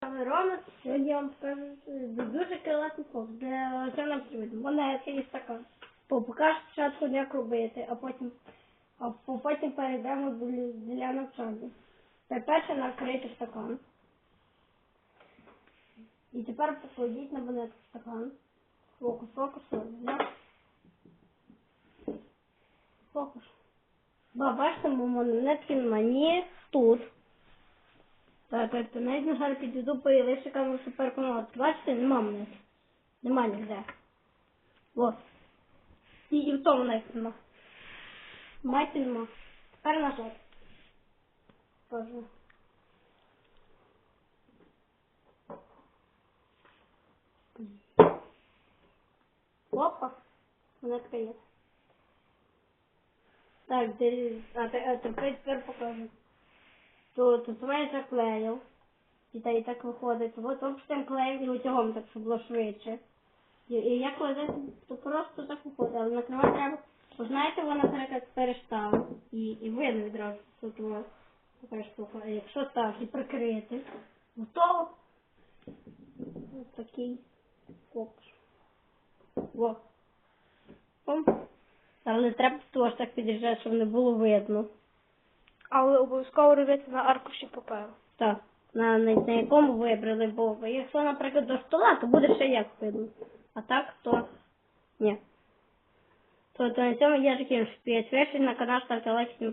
Рома, сьогодні я вам покажу дуже крилатий фокус, де що нам потрібно. Монетки і стакан. Покажу спочатку, як робити, а потім, а потім перейдемо для навчання. Перше накрити стакан. І тепер покладіть на монетку стакан. Фокус, фокус, фокус. Фокус. Ба, бачите, монетки мені тут. Так, так, то навіть на жаль підійду появився камеру суперконувати. Бачите, нема мене. Нема ніде. О. І, і в тому навіть нема. Бачите, нема. Тепер назад. Тоже. Опа. Монетка є. Так, де, а, те- а тепер, тепер покажу. То, то це я так клеїв. І так, і так виходить. От обстем клеїв і утягом так, щоб було швидше. І, і як кладете, то просто так виходить. Але накривати треба. Ви знаєте, вона наприклад, переставив. І, і видно відразу, тут штука. А Якщо так і прикрити, готово. Ось такий фокус. Во. Але треба теж так під'їжджати, щоб не було видно. Але обов'язково робити на аркуші паперу. Так, на, на, на якому вибрали, бо якщо, наприклад, до стола, то буде ще як видно. А так, то ні. То, то на цьому я закінчу. Підписуйтесь на канал, ставте лайки.